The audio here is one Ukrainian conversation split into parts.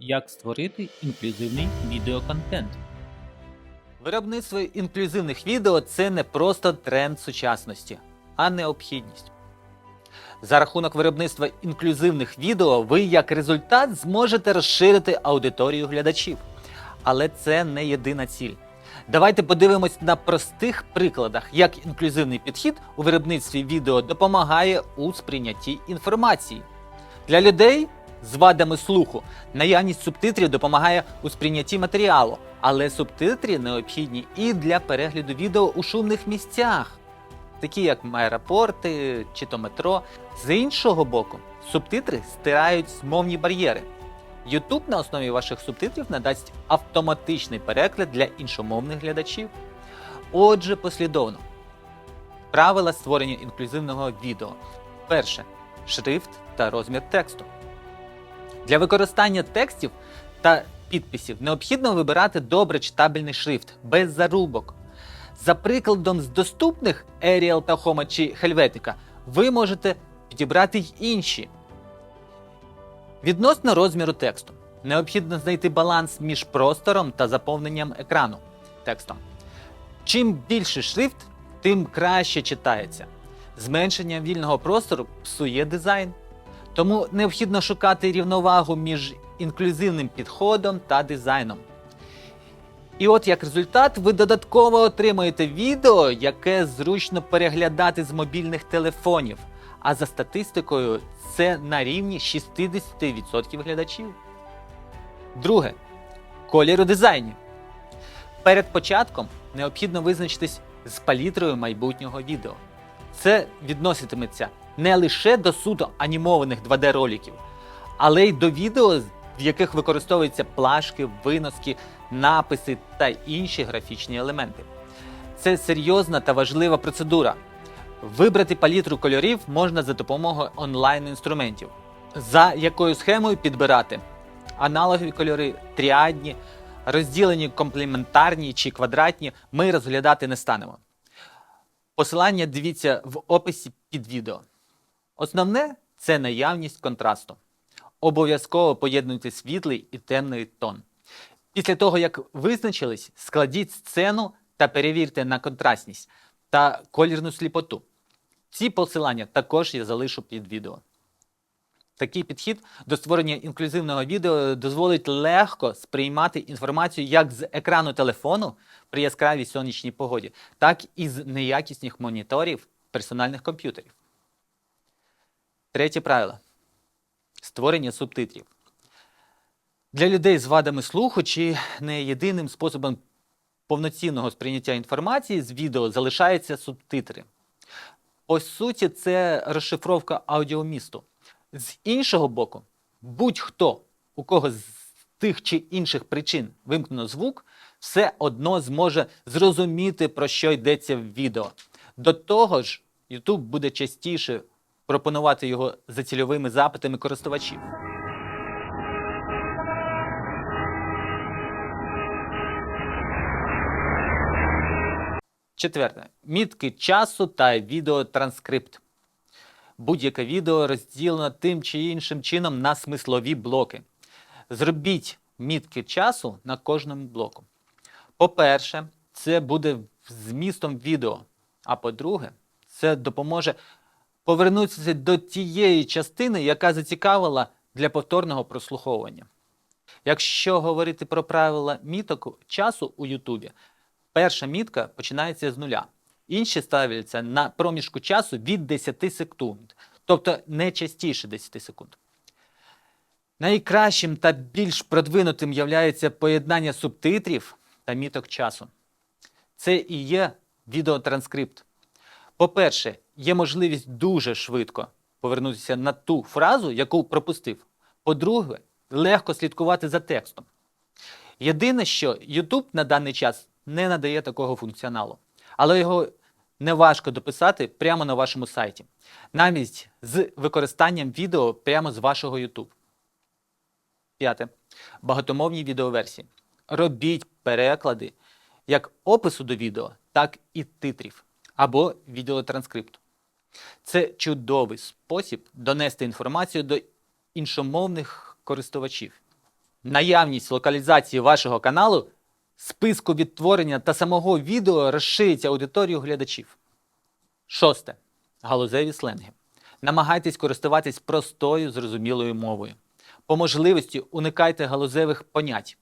Як створити інклюзивний відеоконтент? Виробництво інклюзивних відео це не просто тренд сучасності, а необхідність. За рахунок виробництва інклюзивних відео ви як результат зможете розширити аудиторію глядачів. Але це не єдина ціль. Давайте подивимось на простих прикладах, як інклюзивний підхід у виробництві відео допомагає у сприйнятті інформації. Для людей з вадами слуху наявність субтитрів допомагає у сприйнятті матеріалу, але субтитри необхідні і для перегляду відео у шумних місцях, такі як аеропорти чи то метро. З іншого боку, субтитри стирають мовні бар'єри. YouTube на основі ваших субтитрів надасть автоматичний переклад для іншомовних глядачів. Отже, послідовно. Правила створення інклюзивного відео. Перше шрифт та розмір тексту. Для використання текстів та підписів необхідно вибирати добре читабельний шрифт без зарубок. За прикладом з доступних Arial, Tahoma чи Helvetica ви можете підібрати й інші. Відносно розміру тексту необхідно знайти баланс між простором та заповненням екрану текстом. Чим більший шрифт, тим краще читається. Зменшення вільного простору псує дизайн. Тому необхідно шукати рівновагу між інклюзивним підходом та дизайном. І от як результат, ви додатково отримуєте відео, яке зручно переглядати з мобільних телефонів. А за статистикою, це на рівні 60% глядачів. Друге колір у дизайні. Перед початком необхідно визначитись з палітрою майбутнього відео. Це відноситиметься не лише до суто анімованих 2D-роликів, але й до відео, в яких використовуються плашки, виноски, написи та інші графічні елементи. Це серйозна та важлива процедура. Вибрати палітру кольорів можна за допомогою онлайн-інструментів. За якою схемою підбирати аналогові кольори, тріадні, розділені комплементарні чи квадратні, ми розглядати не станемо. Посилання дивіться в описі під відео. Основне це наявність контрасту. Обов'язково поєднуйте світлий і темний тон. Після того, як визначились, складіть сцену та перевірте на контрастність та колірну сліпоту. Ці посилання також я залишу під відео. Такий підхід до створення інклюзивного відео дозволить легко сприймати інформацію як з екрану телефону при яскравій сонячній погоді, так і з неякісних моніторів персональних комп'ютерів. Третє правило створення субтитрів. Для людей з вадами слуху чи не єдиним способом повноцінного сприйняття інформації з відео залишаються субтитри. По суті, це розшифровка аудіомісту. З іншого боку, будь-хто, у кого з тих чи інших причин вимкнено звук, все одно зможе зрозуміти, про що йдеться в відео. До того ж, YouTube буде частіше пропонувати його за цільовими запитами користувачів. Четверте. Мітки часу та відеотранскрипт. Будь-яке відео розділено тим чи іншим чином на смислові блоки. Зробіть мітки часу на кожному блоку. По-перше, це буде змістом відео. А по-друге, це допоможе повернутися до тієї частини, яка зацікавила для повторного прослуховування. Якщо говорити про правила міток часу у Ютубі, перша мітка починається з нуля. Інші ставляться на проміжку часу від 10 секунд, тобто не частіше 10 секунд. Найкращим та більш продвинутим являється поєднання субтитрів та міток часу. Це і є відеотранскрипт. По-перше, є можливість дуже швидко повернутися на ту фразу, яку пропустив. По-друге, легко слідкувати за текстом. Єдине, що YouTube на даний час не надає такого функціоналу, але його не важко дописати прямо на вашому сайті, навіть з використанням відео прямо з вашого YouTube. П'яте. Багатомовні відеоверсії. Робіть переклади як опису до відео, так і титрів або відеотранскрипту. Це чудовий спосіб донести інформацію до іншомовних користувачів. Наявність локалізації вашого каналу, списку відтворення та самого відео розширить аудиторію глядачів. Шосте. Галузеві сленги. Намагайтесь користуватись простою, зрозумілою мовою. По можливості уникайте галузевих понять.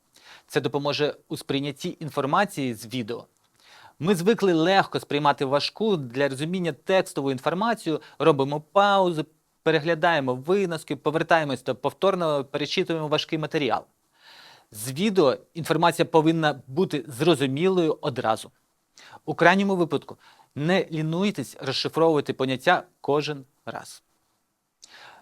Це допоможе у сприйнятті інформації з відео. Ми звикли легко сприймати важку для розуміння текстову інформацію, робимо паузи, переглядаємо виноски, повертаємось та повторно перечитуємо важкий матеріал. З відео інформація повинна бути зрозумілою одразу. У крайньому випадку не лінуйтесь розшифровувати поняття кожен раз.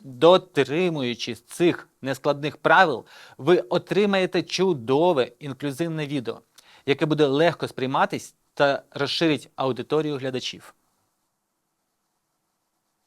Дотримуючись цих нескладних правил, ви отримаєте чудове інклюзивне відео, яке буде легко сприйматись та розширить аудиторію глядачів.